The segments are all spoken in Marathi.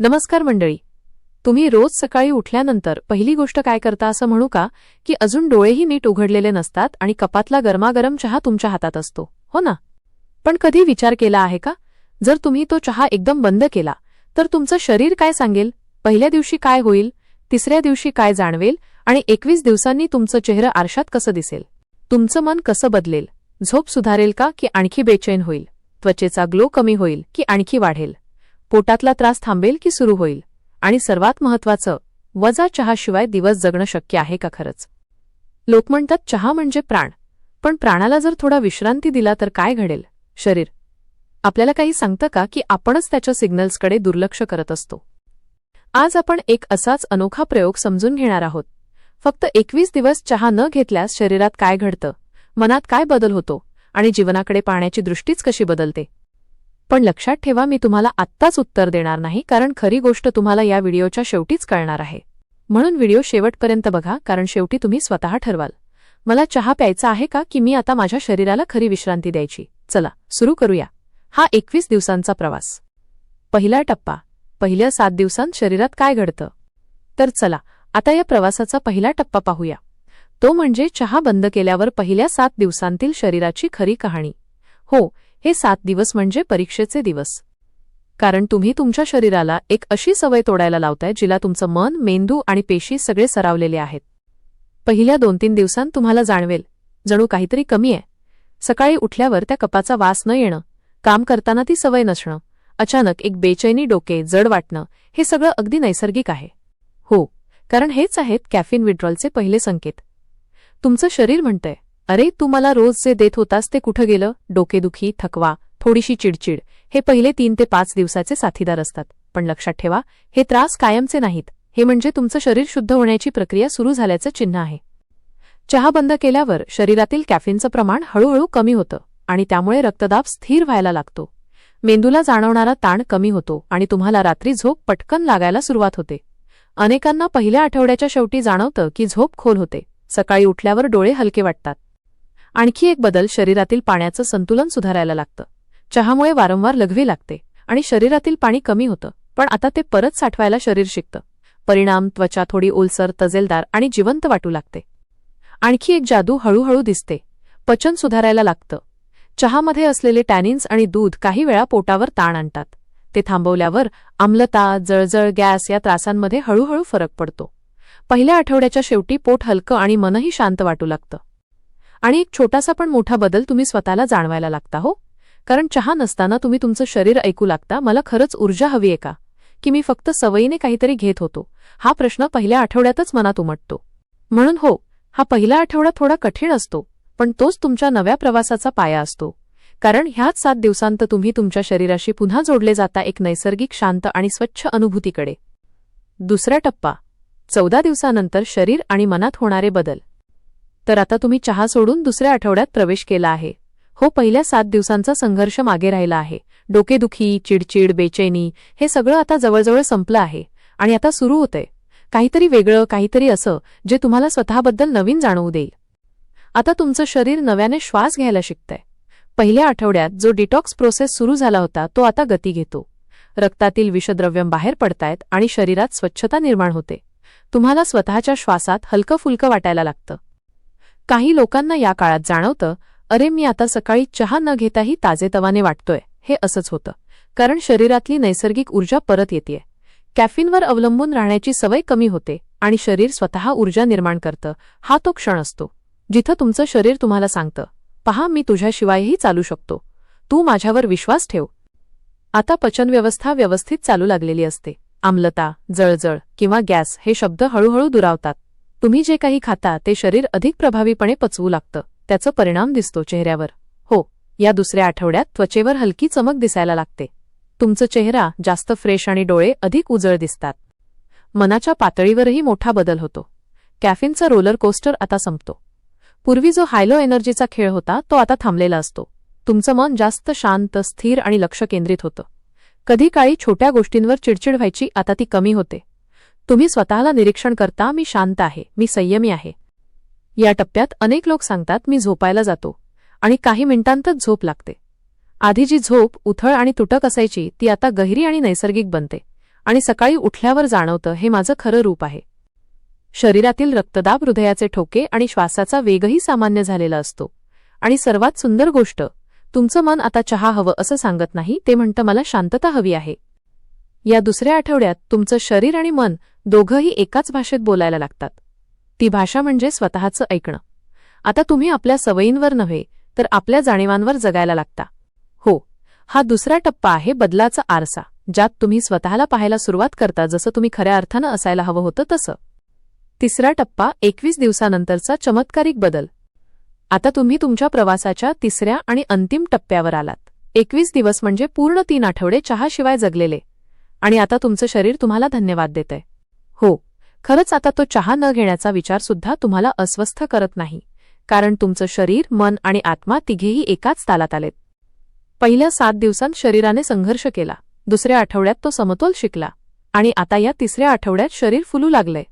नमस्कार मंडळी. तुम्ही रोज सकाळी उठल्यानंतर पहिली गोष्ट काय करता असं म्हणू का? की अजून डोळेही नीट उघडलेले नसतात आणि कपातला गरमागरम चहा तुमच्या हातात असतो हो ना? पण कधी विचार केला आहे का? जर तुम्ही तो चहा एकदम बंद केला तर तुमचं शरीर काय सांगेल? पहिल्या दिवशी काय होईल? तिसऱ्या दिवशी काय जाणवेल? आणि एकवीस दिवसांनी तुमचं चेहरं आरशात कसं दिसेल? तुमचं मन कसं बदलेल? झोप सुधारेल का की आणखी बेचैन होईल? त्वचेचा ग्लो कमी होईल की आणखी वाढेल? पोटातला त्रास थांबेल की सुरू होईल? आणि सर्वात महत्वाचं वजा चहाशिवाय दिवस जगणं शक्य आहे का खरंच? लोक म्हणतात चहा म्हणजे प्राण. पण प्राणाला जर थोडा विश्रांती दिला तर काय घडेल? शरीर. आपल्याला काही सांगतं का की आपणच त्याच्या सिग्नल्सकडे दुर्लक्ष करत असतो? आज आपण एक असाच अनोखा प्रयोग समजून घेणार आहोत. फक्त एकवीस दिवस चहा न घेतल्यास शरीरात काय घडतं? मनात काय बदल होतो? आणि जीवनाकडे पाहण्याची दृष्टीच कशी बदलते? पण लक्षात ठेवा मी तुम्हाला आत्ताच उत्तर देणार नाही कारण खरी गोष्ट तुम्हाला या व्हिडिओच्या शेवटीच कळणार आहे. म्हणून व्हिडिओ शेवटपर्यंत बघा कारण शेवटी तुम्ही स्वतः ठरवाल. मला चहा प्यायचा आहे का की मी आता माझ्या शरीराला खरी विश्रांती द्यायची? चला सुरू करूया. हा एकवीस दिवसांचा प्रवास. पहिला टप्पा. पहिल्या सात दिवसांत शरीरात काय घडतं? तर चला आता या प्रवासाचा पहिला टप्पा पाहूया. तो म्हणजे चहा बंद केल्यावर पहिल्या सात दिवसांतील शरीराची खरी कहाणी. हो हे सात दिवस म्हणजे परीक्षेचे दिवस. कारण तुम्ही तुमच्या शरीराला एक अशी सवय तोडायला लावताय जिला तुमचं मन मेंदू आणि पेशी सगळे सरावलेले आहेत. पहिल्या दोन तीन दिवसांत तुम्हाला जाणवेल जणू काहीतरी कमी आहे. सकाळी उठल्यावर त्या कपाचा वास न येणं काम करताना ती सवय नसणं अचानक एक बेचैनी डोके जड वाटणं हे सगळं अगदी नैसर्गिक आहे. हो कारण हेच आहेत कॅफिन विड्रॉलचे पहिले संकेत. तुमचं शरीर म्हणतंय अरे तू मला रोज जे देत होतास ते कुठं गेलं? डोकेदुखी थकवा थोडीशी चिडचिड. हे पहिले तीन ते पाच दिवसाचे साथीदार असतात. पण लक्षात ठेवा हे त्रास कायमचे नाहीत. हे म्हणजे तुमचं शरीर शुद्ध होण्याची प्रक्रिया सुरू झाल्याचं चिन्ह आहे. चहा बंद केल्यावर शरीरातील कॅफिनचं प्रमाण हळूहळू कमी होतं आणि त्यामुळे रक्तदाब स्थिर व्हायला लागतो. मेंदूला जाणवणारा ताण कमी होतो आणि तुम्हाला रात्री झोप पटकन लागायला सुरुवात होते. अनेकांना पहिल्या आठवड्याच्या शेवटी जाणवतं की झोप खोल होते. सकाळी उठल्यावर डोळे हलके वाटतात. आणखी एक बदल शरीरातील पाण्याचं संतुलन सुधारायला लागतं. चहामुळे वारंवार लघवी लागते आणि शरीरातील पाणी कमी होतं पण आता ते परत साठवायला शरीर शिकतं. परिणाम त्वचा थोडी ओलसर तजेलदार आणि जिवंत वाटू लागते. आणखी एक जादू हळूहळू दिसते पचन सुधारायला लागतं. चहामध्ये असलेले टॅनिन्स आणि दूध काही वेळा पोटावर ताण आणतात. ते थांबवल्यावर आम्लता जळजळ गॅस या त्रासांमध्ये हळूहळू फरक पडतो. पहिल्या आठवड्याच्या शेवटी पोट हलकं आणि मनही शांत वाटू लागतं. आणि एक छोटासा पण मोठा बदल तुम्ही स्वतःला जाणवायला लागता हो? कारण चहा नसताना तुम्ही तुमचं शरीर ऐकू लागता. मला खरंच ऊर्जा हवी आहे का? की मी फक्त सवयीने काहीतरी घेत होतो. हा प्रश्न पहिल्या आठवड्यातच मनात उमटतो. म्हणून हो हा पहिला आठवडा थोडा कठीण असतो पण तोच तुमच्या नव्या प्रवासाचा पाया असतो. कारण ह्याच सात दिवसांत तुम्ही तुमच्या शरीराशी पुन्हा जोडले जाता एक नैसर्गिक शांत आणि स्वच्छ अनुभूतीकडे. दुसरा टप्पा. चौदा दिवसानंतर शरीर आणि मनात होणारे बदल. तर आता तुम्ही चहा सोडून दुसऱ्या आठवड्यात प्रवेश केला आहे. हो पहिल्या सात दिवसांचा संघर्ष मागे राहिला आहे. डोकेदुखी चिडचिड बेचैनी हे सगळं आता जवळजवळ संपलं आहे. आणि आता सुरू होतंय. काहीतरी वेगळं काहीतरी असं जे तुम्हाला स्वतःबद्दल नवीन जाणवू देईल. आता तुमचं शरीर नव्याने श्वास घ्यायला शिकतंय. पहिल्या आठवड्यात जो डिटॉक्स प्रोसेस सुरू झाला होता तो आता गती घेतो. रक्तातील विषद्रव्यम बाहेर पडतायत आणि शरीरात स्वच्छता निर्माण होते. तुम्हाला स्वतःच्या श्वासात हलकं फुलकं वाटायला लागतं. काही लोकांना या काळात जाणवतं अरे मी आता सकाळी चहा न घेताही ताजेतवाने वाटतोय हे असंच होतं. कारण शरीरातली नैसर्गिक ऊर्जा परत येते कॅफिनवर अवलंबून राहण्याची सवय कमी होते आणि शरीर स्वतः ऊर्जा निर्माण करतं. हा तो क्षण असतो जिथं तुमचं शरीर तुम्हाला सांगतं पहा मी तुझ्याशिवायही चालू शकतो. तू माझ्यावर विश्वास ठेव. आता पचनव्यवस्था व्यवस्थित चालू लागलेली असते. आम्लता जळजळ किंवा गॅस हे शब्द हळूहळू दुरावतात. तुम्ही जे काही खाता ते शरीर अधिक प्रभावीपणे पचवू लागतं. त्याचा परिणाम दिसतो चेहऱ्यावर. हो या दुसऱ्या आठवड्यात त्वचेवर हलकी चमक दिसायला लागते. तुमचं चेहरा जास्त फ्रेश आणि डोळे अधिक उजळ दिसतात. मनाच्या पातळीवरही मोठा बदल होतो. कॅफिनचा रोलर कोस्टर आता संपतो. पूर्वी जो हायलो एनर्जीचा खेळ होता तो आता थांबलेला असतो. तुमचं मन जास्त शांत स्थिर आणि लक्ष केंद्रित होतं. कधी काळी छोट्या गोष्टींवर चिडचिड व्हायची आता ती कमी होते. तुम्ही स्वतःला निरीक्षण करता मी शांत आहे मी संयमी आहे. या टप्प्यात अनेक लोक सांगतात मी झोपायला जातो आणि काही मिनिटांतच झोप लागते. आधी जी झोप उथळ आणि तुटक असायची ती आता गहिरी आणि नैसर्गिक बनते आणि सकाळी उठल्यावर जाणवतं हे माझं खरं रूप आहे. शरीरातील रक्तदाब हृदयाचे ठोके आणि श्वासाचा वेगही सामान्य झालेला असतो. आणि सर्वात सुंदर गोष्ट तुमचं मन आता चहा हवं असं सांगत नाही ते म्हणतं मला शांतता हवी आहे. या दुसऱ्या आठवड्यात तुमचं शरीर आणि मन दोघंही एकाच भाषेत बोलायला लागतात. ती भाषा म्हणजे स्वतःचं ऐकणं. आता तुम्ही आपल्या सवयींवर नव्हे तर आपल्या जाणीवांवर जगायला लागता. हो हा दुसरा टप्पा आहे बदलाचा आरसा ज्यात तुम्ही स्वतःला पाहायला सुरुवात करता जसं तुम्ही खऱ्या अर्थानं असायला हवं होतं तसं. तिसरा टप्पा एकवीस दिवसानंतरचा चमत्कारिक बदल. आता तुम्ही तुमच्या प्रवासाच्या तिसऱ्या आणि अंतिम टप्प्यावर आलात. एकवीस दिवस म्हणजे पूर्ण तीन आठवडे चहाशिवाय जगलेले. आणि आता तुमचं शरीर तुम्हाला धन्यवाद देतंय. हो खरंच आता तो चहा न घेण्याचा विचारसुद्धा तुम्हाला अस्वस्थ करत नाही. कारण तुमचं शरीर मन आणि आत्मा तिघेही एकाच तालात आलेत. पहिल्या सात दिवसांत शरीराने संघर्ष केला. दुसऱ्या आठवड्यात तो समतोल शिकला. आणि आता या तिसऱ्या आठवड्यात शरीर फुलू लागलंय.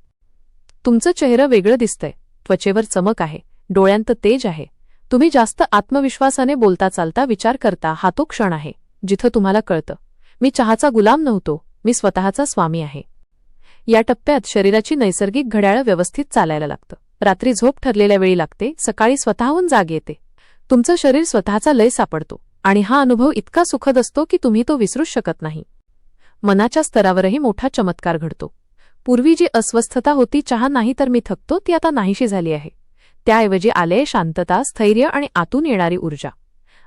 तुमचं चेहरं वेगळं दिसतंय. त्वचेवर चमक आहे. डोळ्यांत तेज आहे. तुम्ही जास्त आत्मविश्वासाने बोलता चालता विचार करता हा तो क्षण आहे जिथं तुम्हाला कळतं. मी चहाचा गुलाम नव्हतो. मी स्वतःचा स्वामी आहे. या टप्प्यात शरीराची नैसर्गिक घड्याळं व्यवस्थित चालायला लागतं. रात्री झोप ठरलेल्या वेळी लागते सकाळी स्वतःहून जाग येते. तुमचं शरीर स्वतःचा लय सापडतो आणि हा अनुभव इतका सुखद असतो की तुम्ही तो विसरूच शकत नाही. मनाच्या स्तरावरही मोठा चमत्कार घडतो. पूर्वी जी अस्वस्थता होती चहा नाही तर मी थकतो ती आता नाहीशी झाली आहे. त्याऐवजी आले शांतता स्थैर्य आणि आतून येणारी ऊर्जा.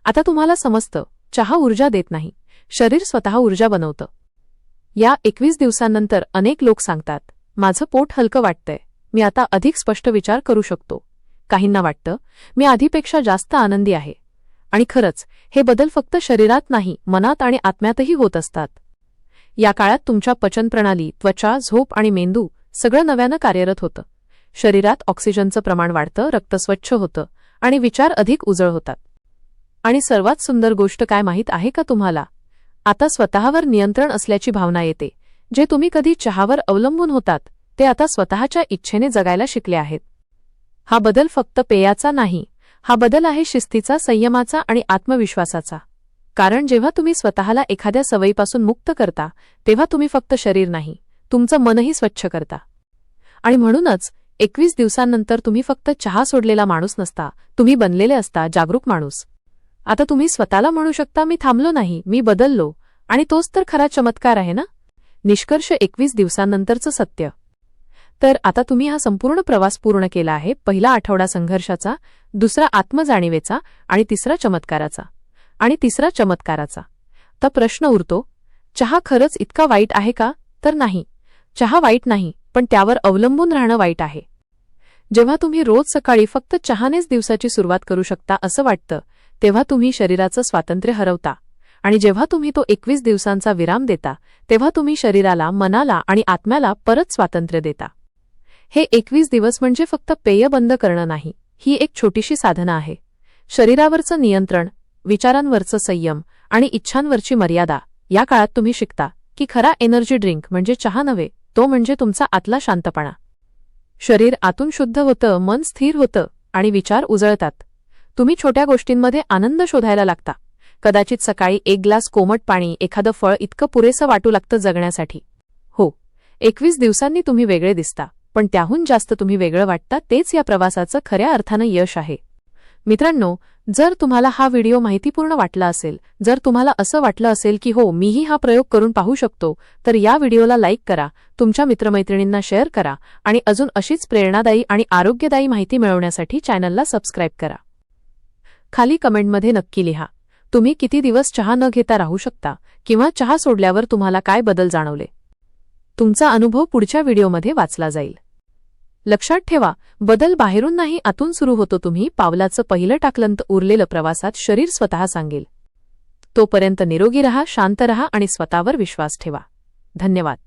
आता तुम्हाला समजतं चहा ऊर्जा देत नाही. शरीर स्वतः ऊर्जा बनवतं. या एकवीस दिवसांनंतर अनेक लोक सांगतात माझं पोट हलकं वाटतंय. मी आता अधिक स्पष्ट विचार करू शकतो. काहींना वाटतं मी आधीपेक्षा जास्त आनंदी आहे. आणि खरंच हे बदल फक्त शरीरात नाही मनात आणि आत्म्यातही होत असतात. या काळात तुमच्या पचनप्रणाली त्वचा झोप आणि मेंदू सगळं नव्यानं कार्यरत होतं. शरीरात ऑक्सिजनचं प्रमाण वाढतं रक्त स्वच्छ होतं आणि विचार अधिक उजळ होतात. आणि सर्वात सुंदर गोष्ट काय माहीत आहे का तुम्हाला? आता स्वतःवर नियंत्रण असल्याची भावना येते. जे तुम्ही कधी चहावर अवलंबून होतात ते आता स्वतःच्या इच्छेने जगायला शिकले आहेत. हा बदल फक्त पेयाचा नाही हा बदल आहे शिस्तीचा संयमाचा आणि आत्मविश्वासाचा. कारण जेव्हा तुम्ही स्वतःला एखाद्या सवयीपासून मुक्त करता तेव्हा तुम्ही फक्त शरीर नाही तुमचं मनही स्वच्छ करता. आणि म्हणूनच एकवीस दिवसांनंतर तुम्ही फक्त चहा सोडलेला माणूस नसता तुम्ही बनलेले असता जागरूक माणूस. आता तुम्ही स्वतःला म्हणू शकता मी थांबलो नाही मी बदललो. आणि तोच तर खरा चमत्कार आहे ना? निष्कर्ष एकवीस दिवसांनंतरचं सत्य. तर आता तुम्ही हा संपूर्ण प्रवास पूर्ण केला आहे पहिला आठवडा संघर्षाचा दुसरा आत्मजाणीवेचा आणि तिसरा चमत्काराचा. आणि तिसरा चमत्काराचा. तर प्रश्न उरतो चहा खरंच इतका वाईट आहे का? तर नाही. चहा वाईट नाही पण त्यावर अवलंबून राहणं वाईट आहे. जेव्हा तुम्ही रोज सकाळी फक्त चहानेच दिवसाची सुरुवात करू शकता असं वाटतं तेव्हा तुम्ही शरीराचं स्वातंत्र्य हरवता. आणि जेव्हा तुम्ही तो एकवीस दिवसांचा विराम देता तेव्हा तुम्ही शरीराला मनाला आणि आत्म्याला परत स्वातंत्र्य देता. हे एकवीस दिवस म्हणजे फक्त पेय बंद करणं नाही ही एक छोटीशी साधना आहे. शरीरावरचं नियंत्रण विचारांवरचं संयम आणि इच्छांवरची मर्यादा या काळात तुम्ही शिकता की खरा एनर्जी ड्रिंक म्हणजे चहा नव्हे तो म्हणजे तुमचा आतला शांतपणा. शरीर आतून शुद्ध होतं मन स्थिर होतं आणि विचार उजळतात. तुम्ही छोट्या गोष्टींमध्ये आनंद शोधायला लागता. कदाचित सकाळी एक ग्लास कोमट पाणी एखादं फळ इतकं पुरेसं वाटू लागतं जगण्यासाठी. हो एकवीस दिवसांनी तुम्ही वेगळे दिसता पण त्याहून जास्त तुम्ही वेगळं वाटता तेच या प्रवासाचं खऱ्या अर्थानं यश आहे. मित्रांनो जर तुम्हाला हा व्हिडिओ माहितीपूर्ण वाटला असेल जर तुम्हाला असं वाटलं असेल की हो मीही हा प्रयोग करून पाहू शकतो तर या व्हिडिओला लाईक करा तुमच्या मित्रमैत्रिणींना शेअर करा आणि अजून अशीच प्रेरणादायी आणि आरोग्यदायी माहिती मिळवण्यासाठी चॅनलला सबस्क्राईब करा. खाली कमेंटमध्ये नक्की लिहा. तुम्ही किती दिवस चहा न घेता राहू शकता किंवा चहा सोडल्यावर तुम्हाला काय बदल जाणवले? तुमचा अनुभव पुढच्या व्हिडिओमध्ये वाचला जाईल. लक्षात ठेवा बदल बाहेरून नाही आतून सुरू होतो तुम्ही पावलाचं पहिलं टाकलंत उरलेलं प्रवासात शरीर स्वतः सांगेल. तोपर्यंत निरोगी रहा शांत रहा आणि स्वतःवर विश्वास ठेवा. धन्यवाद.